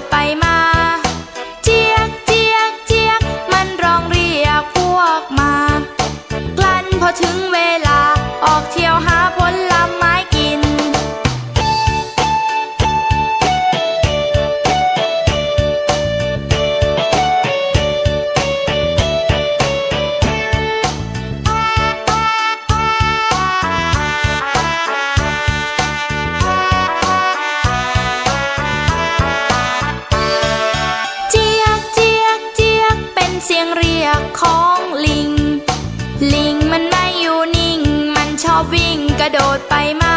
ดไปมา เจียกเจียกเจียกมันร้องเรียกพวกมา กลั้นพอถึงเวลาออกเที่ยวหาผล กระโดดไปมา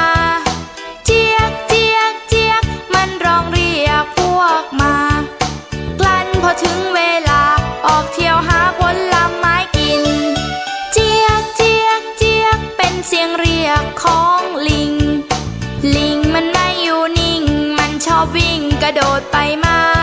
เจียกเจียกเจียกมันร้องเรียกพวกมา กลั้นพอถึงเวลาออกเที่ยวหาผลไม้กิน เจียกเจียกเจียกเป็นเสียงเรียกของลิง ลิงมันไม่อยู่นิ่ง มันชอบวิ่งกระโดดไปมา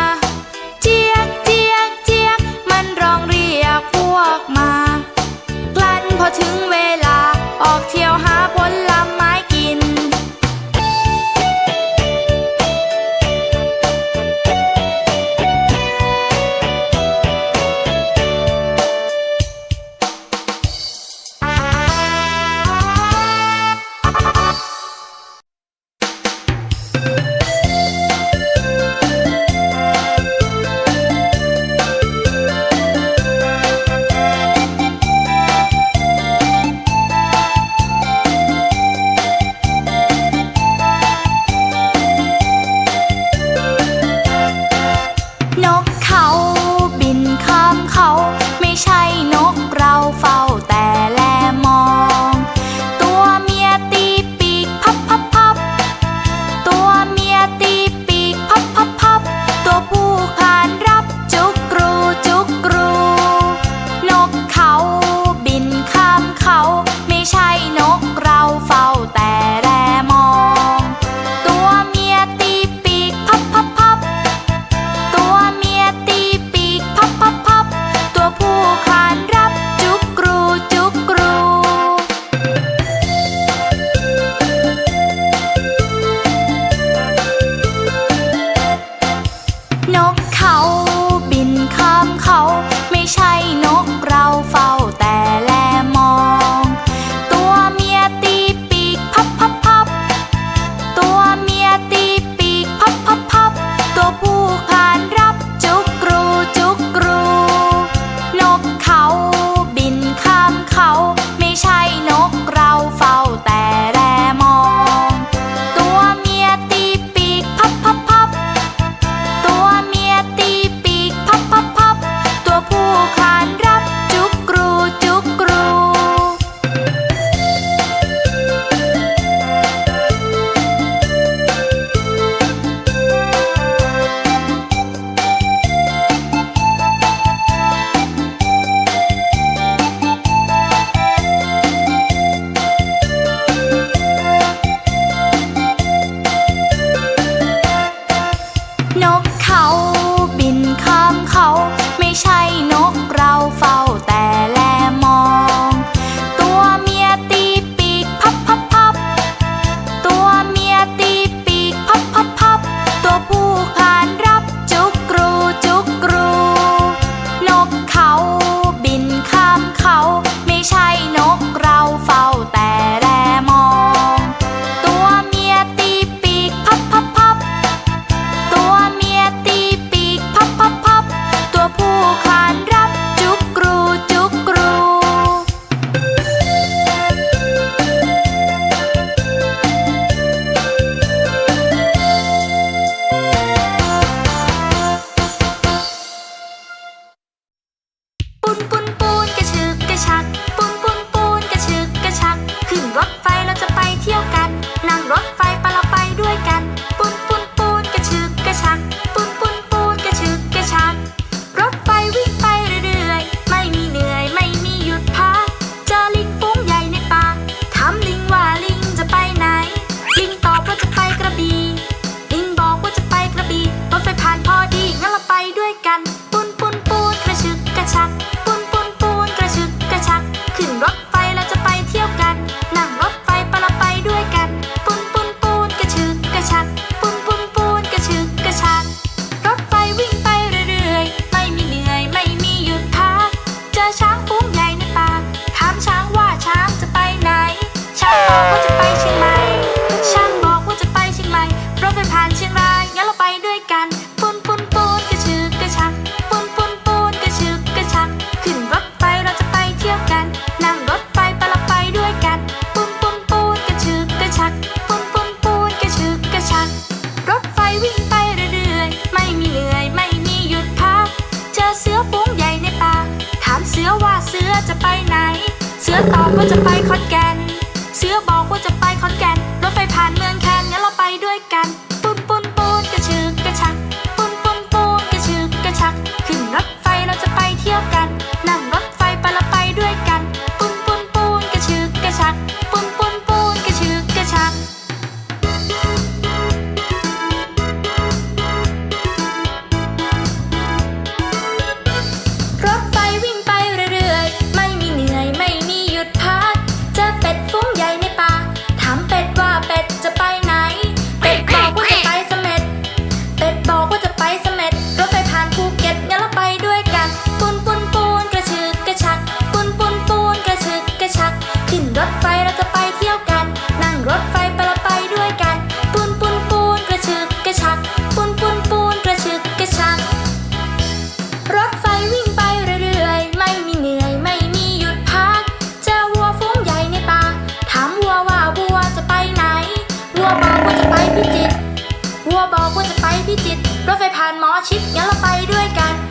সাথে วิ่งไปเรื่อยๆ ไม่มีเหนื่อยไม่มีหยุดพัก เจอเสือฟูงใหญ่ในป่า ถามเสือว่าเสือจะไปไหน เสือตอบว่าจะไปขอนแก่น รถไฟผ่านหมอชิดงั้นเราไปด้วยกัน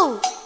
Oh.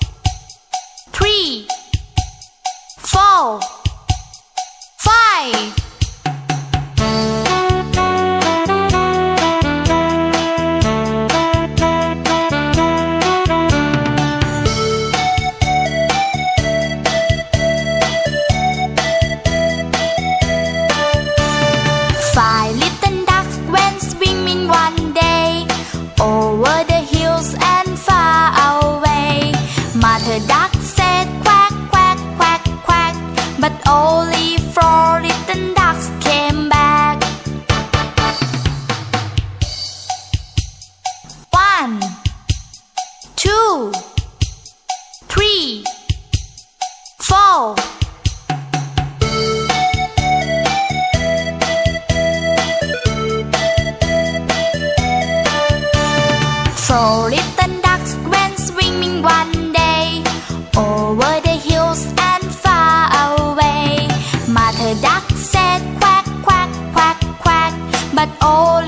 but all